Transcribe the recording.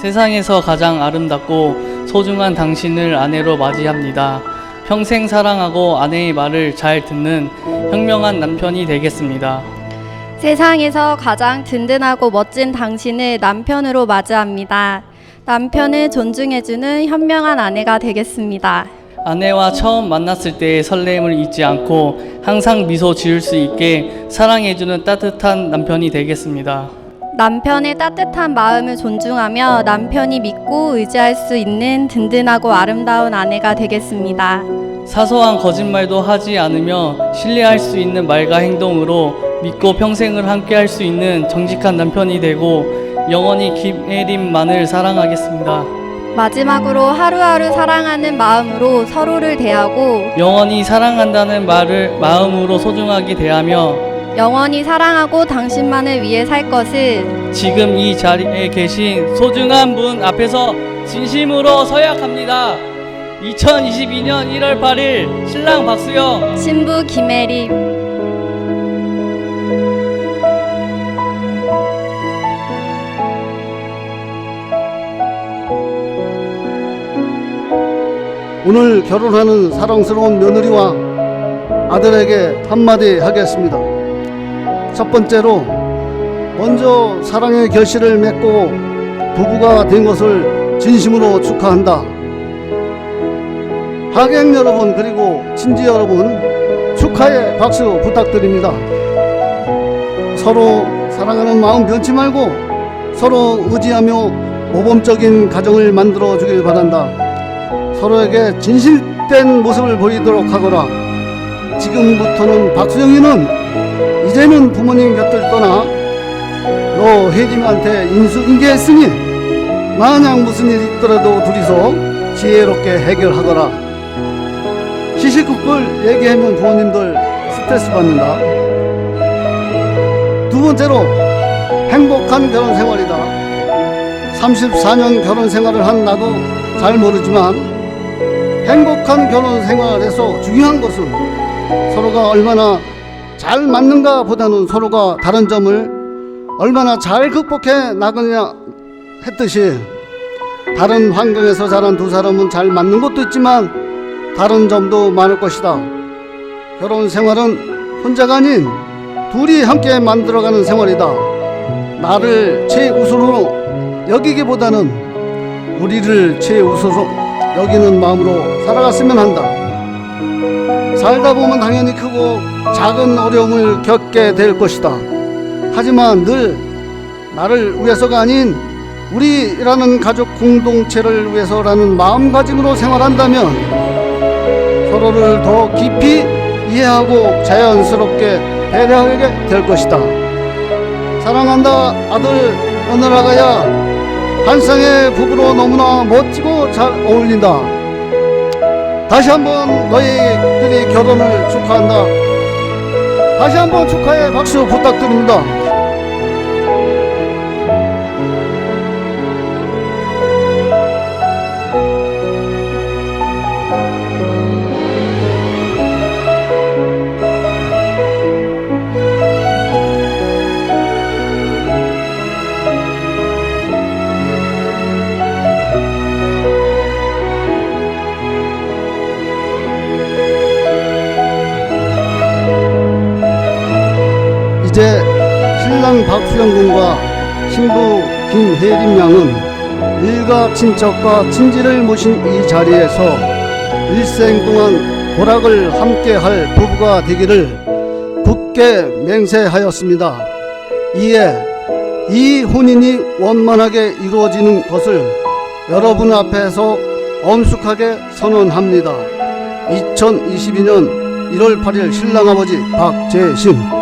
세상에서 가장 아름답고 소중한 당신을 아내로 맞이합니다. 평생 사랑하고 아내의 말을 잘 듣는 현명한 남편이 되겠습니다. 세상에서 가장 든든하고 멋진 당신을 남편으로 맞이합니다. 남편을 존중해주는 현명한 아내가 되겠습니다. 아내와 처음 만났을 때의 설렘을 잊지 않고 항상 미소 지을 수 있게 사랑해주는 따뜻한 남편이 되겠습니다. 남편의 따뜻한 마음을 존중하며 남편이 믿고 의지할 수 있는 든든하고 아름다운 아내가 되겠습니다. 사소한 거짓말도 하지 않으며 신뢰할 수 있는 말과 행동으로 믿고 평생을 함께 할 수 있는 정직한 남편이 되고 영원히 김혜림만을 사랑하겠습니다. 마지막으로 하루하루 사랑하는 마음으로 서로를 대하고 영원히 사랑한다는 말을 마음으로 소중하게 대하며 영원히 사랑하고 당신만을 위해 살 것을 지금 이 자리에 계신 소중한 분 앞에서 진심으로 서약합니다. 2022년 1월 8일 신랑 박수영 신부 김혜림 오늘 결혼하는 사랑스러운 며느리와 아들에게 한마디 하겠습니다. 첫 번째로 먼저 사랑의 결실을 맺고 부부가 된 것을 진심으로 축하한다. 하객 여러분 그리고 친지 여러분 축하의 박수 부탁드립니다. 서로 사랑하는 마음 변치 말고 서로 의지하며 모범적인 가정을 만들어 주길 바란다. 서로에게 진실된 모습을 보이도록 하거라. 지금부터는 박수영이는 이제는 부모님 곁을 떠나 너 혜림한테 인수인계했으니 만약 무슨 일 있더라도 둘이서 지혜롭게 해결하거라. 시시국글 얘기하면 부모님들 스트레스 받는다. 두 번째로 행복한 결혼 생활이다. 34년 결혼 생활을 한 나도 잘 모르지만 행복한 결혼 생활에서 중요한 것은 서로가 얼마나 잘 맞는가 보다는 서로가 다른 점을 얼마나 잘 극복해 나가느냐 했듯이 다른 환경에서 자란 두 사람은 잘 맞는 것도 있지만 다른 점도 많을 것이다. 결혼 생활은 혼자가 아닌 둘이 함께 만들어가는 생활이다. 나를 최우선으로 여기기보다는 우리를 최우선으로 여기는 마음으로 살아갔으면 한다. 살다 보면 당연히 크고 작은 어려움을 겪게 될 것이다. 하지만 늘 나를 위해서가 아닌 우리라는 가족 공동체를 위해서라는 마음가짐으로 생활한다면 서로를 더 깊이 이해하고 자연스럽게 배려하게 될 것이다. 사랑한다 아들 며느라가야 한 쌍의 부부로 너무나 멋지고 잘 어울린다. 다시 한번 너희들의 결혼을 축하한다. 다시 한번 축하의 박수 부탁드립니다. 신랑 박수영 군과 신부 김혜림 양은 일가 친척과 친지를 모신 이 자리에서 일생 동안 고락을 함께 할 부부가 되기를 굳게 맹세하였습니다. 이에 이 혼인이 원만하게 이루어지는 것을 여러분 앞에서 엄숙하게 선언합니다. 2022년 1월 8일 신랑 아버지 박재신